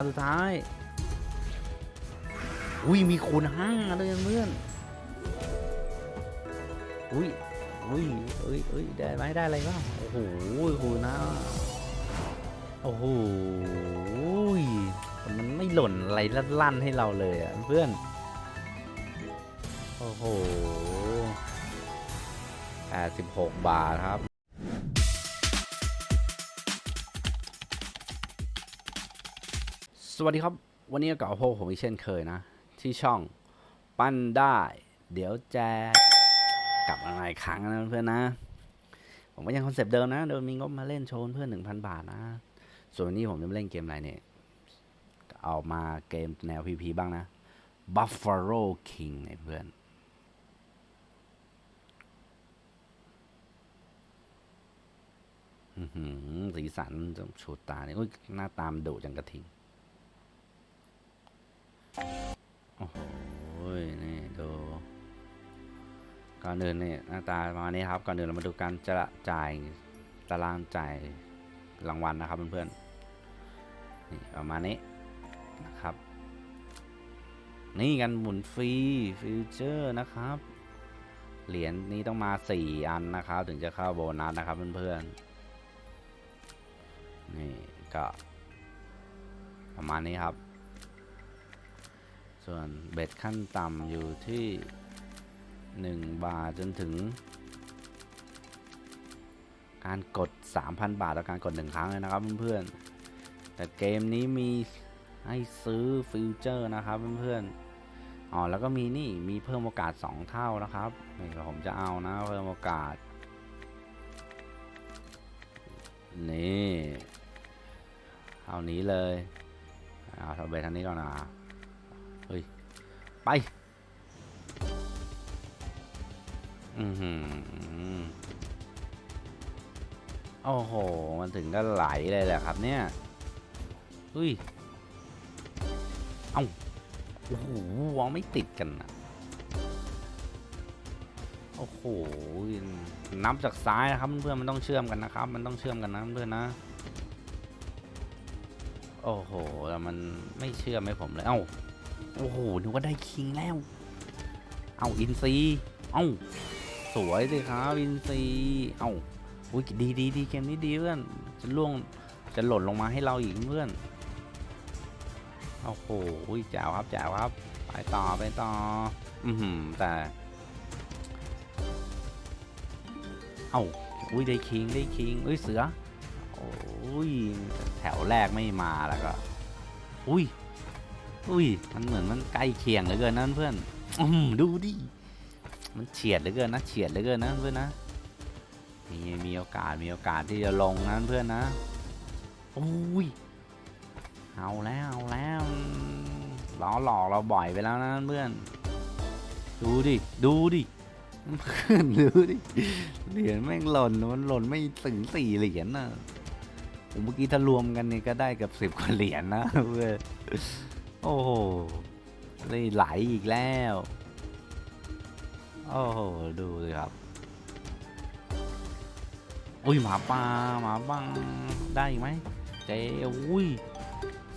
สุดท้าย อุ้ยมีคูณห้าเลยเพื่อน อุ้ย อุ้ยเอ้ยเอ้ยได้ไหมได้อะไรบ้างโอ้โหคูณห้าโอ้โหมันไม่หล่นอะไรลั่นๆให้เราเลยอะเพื่อน โอ้โหแปดสิบหกบาทครับ สวัสดีครับ วันนี้ก็กับพวกผมอีกเช่นเคยนะ ที่ช่องปั้นได้ เดี๋ยวแจกกลับมาหม่อีกครั้งนะเพื่อนนะ ผมก็ยังคอนเซปต์เดิมนะเดิมมีงบมาเล่นโชว์เพื่อนหนึ่งพันบาทนะ ส่วนวันนี้ผมจะมาเล่นเกมอะไรเนี่ยเอามาเกมแนว PVP บ้างนะ Buffalo King ไอ้เพื่อนอื้อหือสีสันชูตาเนี่ยหน้าตามดุจังกระทิง โอ้โหนี่ดูก่อนอื่นนี่หน้าตาประมาณนี้ครับก่อนอื่นเรามาดูการจะจ่ายตารางจ่ายรางวัลนะครับเพื่อนๆนี่ประมาณนี้นะครับ นี่กันหมุนฟรีฟิวเจอร์นะครับ เหรียญนี้ต้องมาสี่อันนะครับ ถึงจะเข้าโบนัสนะครับเพื่อนๆนี่ก็ประมาณนี้ครับ ส่วนเบ็ดขั้นต่ำอยู่ที่ 1 บาทจนถึง การกด 3,000 บาทต่อการกด 1 ครั้งเลยนะครับเพื่อนๆแต่เกมนี้มีให้ซื้อฟิวเจอร์นะครับเพื่อนๆอ๋อแล้วก็มีนี่มีเพิ่มโอกาส 2 เท่านะครับนี่ผมจะเอานะเพิ่มโอกาสนี่เอานี้เลยเอาทำเบ็ดทางนี้ก่อนนะ ไปอือหือโอ้โห มันถึงก็ไหลเลยแหละครับเนี่ยเฮ้ย เอ้า โอ้โหวางไม่ติดกันนะโอ้โห นับจากซ้ายนะครับเพื่อนๆมันต้องเชื่อมกันนะครับ มันต้องเชื่อมกันนะเพื่อนนะ โอ้โห แล้วมันไม่เชื่อมให้ผมเลย เอ้า โอ้โหนึกว่าได้คิงแล้ว เอาอินซีเอ้าสวยสิครับอินซีเอ้าอุ้ยดีดีดีเกมนี้ดีเพื่อนจะล่วงจะหล่นลงมาให้เราอีกเพื่อนโอ้โหอุ้ยแจ๋วครับแจ๋วครับ ไปต่อไปต่อ อือหือแต่ เอ้าอุ้ยได้คิงได้คิงอุ้ยเสือโอ้ยแถวแรกไม่มาแล้วก็ อุ้ย อุ้ย มันเหมือนมันใกล้เคียงเหลือเกินนะเพื่อนอืมดูดิ มันเฉียดเหลือเกินนะ เฉียดเหลือเกินนะเพื่อนนะ มีมีโอกาส มีโอกาสที่จะลงนะเพื่อนนะอุ้ย เอาแล้วเอาแล้วล้อหลอกเราบ่อยไปแล้วนะเพื่อน ดูดิ ดูดิเพื่อนดูดิ เหรียญแม่งหล่น มันหล่นไม่ถึงสี่เหรียญนะผมเมื่อกี้ถ้ารวมกันนี่ก็ได้เกับสิบกว่าเหรียญนะเพื่อน โอ้โหเลยไหลอีกแล้ว โอ้โห ดูสิครับ อุ้ยหมาป่าหมาบ้างได้ไหมเจ้อุ้ย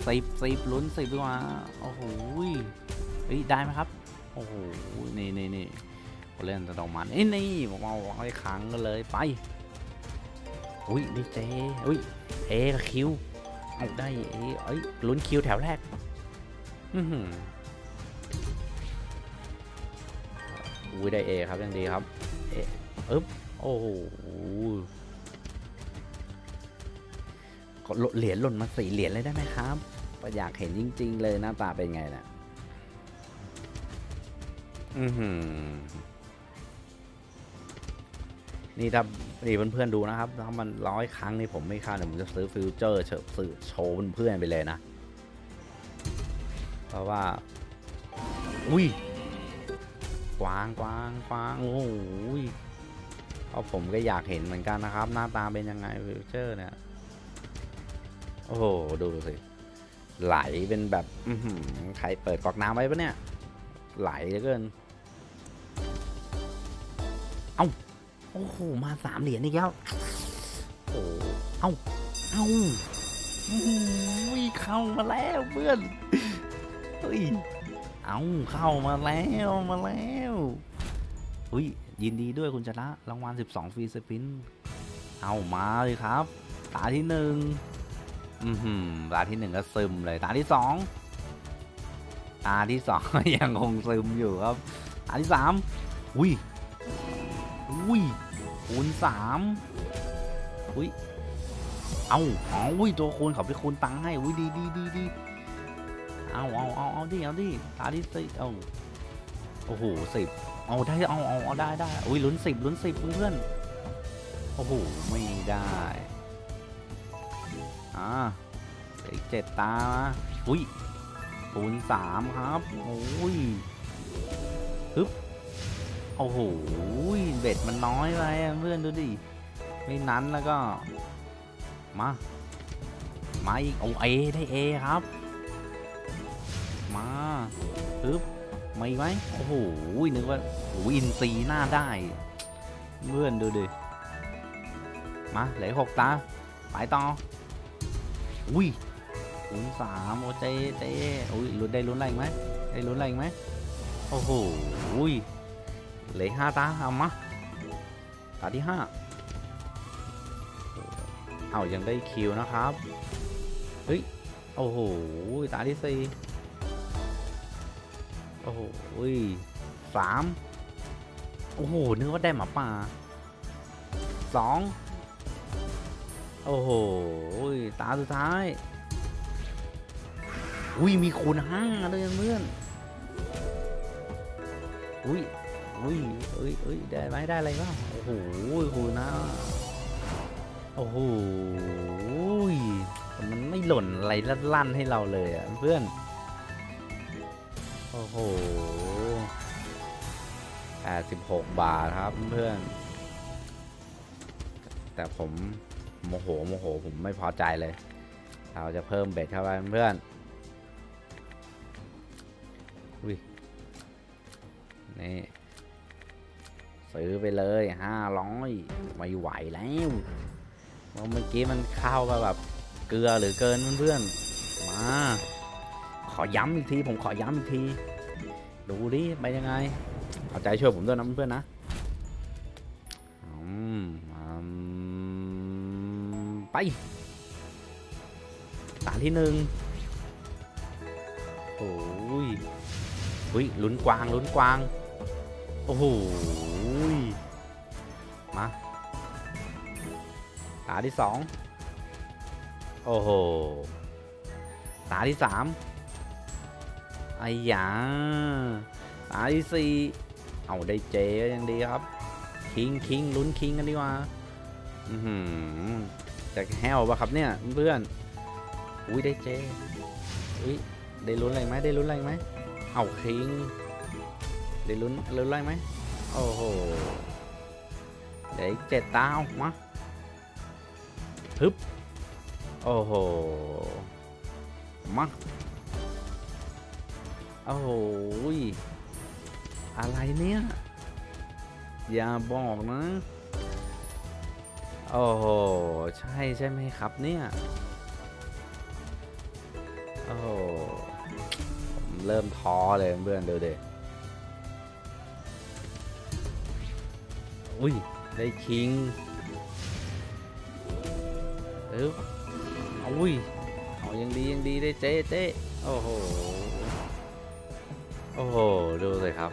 สิบสิบลุ้นสิบดีกว่าโอ้โหเฮ้ยได้ไหมครับ โอ้โห นี่นี่นี่เล่นตะดองมันเอ้ยนี่ผมเอาไว้ค้างกันเลยไป อุ้ยนี่เจอุ้ยเอคิว เอาได้เอเอ้ยลุ้นคิวแถวแรก อืมอุ้ยได้เอครับยังดีครับ เออึ๊บโอ้โหก็เหรียญหล่นมาสี่เหรียญเลยได้ไหมครับอยากเห็นจริง ๆ เลยหน้าตาเป็นไงนะอือหือนี่ถ้านี่เพื่อนๆดูนะครับ ถ้ามันร้อยครั้งนี่ผมไม่ค่าเนี่ยผมจะซื้อฟิวเจอร์เฉยซื้อโชว์เพื่อนๆไปเลยนะ เพราะว่า อุ้ย กวางกวางกวางโอ้โหยเพราะผมก็อยากเห็นเหมือนกันนะครับ หน้าตาเป็นยังไงฟิวเจอร์เนี่ย โอ้โห ดูสิ ไหลเป็นแบบอือหือใครเปิดกอกน้ำไว้ปะเนี่ย ไหลเหลือเกิน เอ้า โอ้โห มาสามเหรียญอีกแล้วโอ้เอ้า เอ้ามอุ้ยเข้ามาแล้วเพื่อน เฮ้ย เอาเข้ามาแล้วมาแล้วอุ้ยยินดีด้วยคุณชนะรางวัล 12 ฟรีสปิน เอามาเลยครับ ตาที่หนึ่งอือหือตาที่หนึ่งก็ซึมเลย ตาที่สองตาที่สองยังคงซึมอยู่ครับ ตาที่สามอุ้ย อุ้ยคูณสามอุ้ย เอาอ๋ออุ้ย ตัวคูณเขาไปคูณตังค์ให้ อุ้ยดีดีดีดี เอาเอาเอาเอาดิเอาดิตาที่สิเอาโอ้โหสิบเอาได้เอาเอาเอาได้ได้อุ้ยลุ้นสิบลุ้นสิบเพื่อนโอ้โหไม่ได้อ่าอีกเจ็ดตาอุ้ยคูณสามครับโอ้ยฮึบโอ้โหเบ็ดมันน้อยไปเพื่อนดูดิไม่นั้นแล้วก็มามาอีกโอเอได้เอครับ มาปึ๊บมาอีกไหมโอ้โหนึกว่าโอ้อินซีหน้าได้เพื่อนดูดิมาเหลือหกตาไปต่ออุ้ยศูนย์สามโอเจเจอุ้ยลุ้นได้ลุ้นอะไรไหมได้ลุ้นอะไรไหมโอ้โหอุ้ยเหลือห้าตาเอามาตาที่ห้าเอายังได้คิวนะครับ เฮ้ย โอ้โห ตาที่สี่ โอ้โหสามโอ้โห นึกว่าได้หมาป่าสองโอ้โห ตาสุดท้าย อุ้ย มีคูณห้าเลยเพื่อน อุ้ย อุ้ยเอ้ยเอ้ยได้ไหมได้อะไรบ้างโอ้โห คูณห้าโอ้โห มันไม่หล่นอะไรลั่นๆให้เราเลยอะเพื่อน โอ้โห86บาทครับเพื่อน แต่ผมโมโหโมโหผมไม่พอใจเลย เราจะเพิ่มเบ็ดเข้าไปเพื่อนอุ้ยนี่ซื้อไปเลยห้าร้อยไม่ไหวแล้วเพราะเมื่อกี้มันเข้ากับแบบเกลือหรือเกินเพื่อนๆมา ขอย้ำอีกที ผมขอย้ำอีกที ดูดิไปยังไง เอาใจช่วยผมด้วยนะเพื่อนนะไปตาที่หนึ่งโอ้ยอุ้ยลุ้นกวางลุ้นกวาง โอ้โหมาตาที่สองโอ้โหตาที่สาม ไอ้ยาตาที่สี่เอาได้เจยังดีครับ คิงคิงลุ้นคิงกันดีกว่าอือหือจะแฮวปะครับเนี่ยเพื่อน อุ้ยได้เจอุ้ยได้ลุ้นอะไรไหมได้ลุ้นอะไรไหมเอาคิง ได้ลุ้นลุ้นอะไรไหมโอ้โหเดี๋ยวอีกเจ็ดตาเอามาฮึบโอ้โหมา โอ้โหยอะไรเนี่ย อย่าบอกนะ โอ้โห ใช่ใช่ไหมครับเนี่ย โอ้โหผมเริ่มท้อเลยเพื่อนเดูเด็อุ้ย ได้คิง เอออุ้ย เอายังดียังดีได้เจ๊เจ๊โอ้โห โอ้โห ดูเลยครับ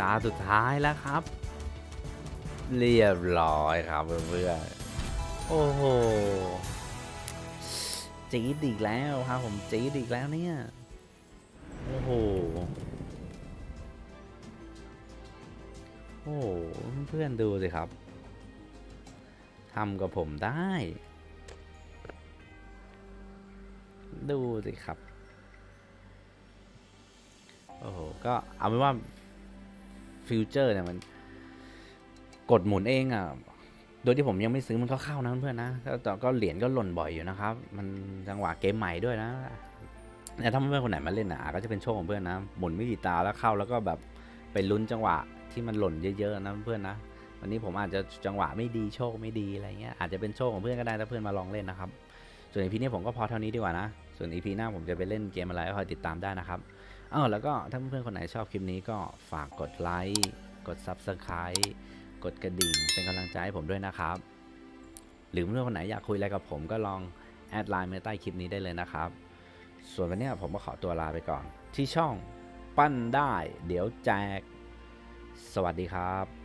ตาสุดท้ายแล้วครับ เรียบร้อยครับเพื่อนๆ โอ้โห จี๊ดอีกแล้วครับผมจี๊ดอีกแล้วเนี่ย โอ้โห โอ้โห เพื่อนๆดูสิครับ ทำกับผมได้ ดูสิครับ โอ้โห ก็เอาเป็นว่าฟิวเจอร์เนี่ยมัน กดหมุนเองอะ่ะ โดยที่ผมยังไม่ซื้อมันก็เข้านะเพื่อนนะแต่ก็เหรียญก็หล่นบ่อยอยู่นะครับ มันจังหวะเกมใหม่ด้วยนะแต่ถ้าเพื่อนคนไหนมาเล่นอะก็จะเป็นโชคของเพื่อนนะ หมุนไม่กี่ตาแล้วเข้าแล้วก็แบบไปลุ้นจังหวะที่มันหล่นเยอะๆนะเพื่อนนะวันนี้ผมอาจจะจังหวะไม่ดีโชคไม่ดีอะไรเงี้ยอาจจะเป็นโชคของเพื่อนก็ได้ถ้าเพื่อนมาลองเล่นนะครับ ส่วนอีพีนี้ผมก็พอเท่านี้ดีกว่านะ ส่วนอีพีหน้าผมจะไปเล่นเกมอะไรก็คอยติดตามได้นะครับ เออแล้วก็ถ้าเพื่อนๆคนไหนชอบคลิปนี้ก็ฝากกดไลค์กด Subscribe กดกระดิ่งเป็นกำลังใจให้ผมด้วยนะครับ หรือเพื่อนๆคนไหนอยากคุยอะไรกับผมก็ลองแอดไลน์มาใต้คลิปนี้ได้เลยนะครับ ส่วนวันนี้ผมก็ขอตัวลาไปก่อน ที่ช่องปั้นได้ เดี๋ยวแจก สวัสดีครับ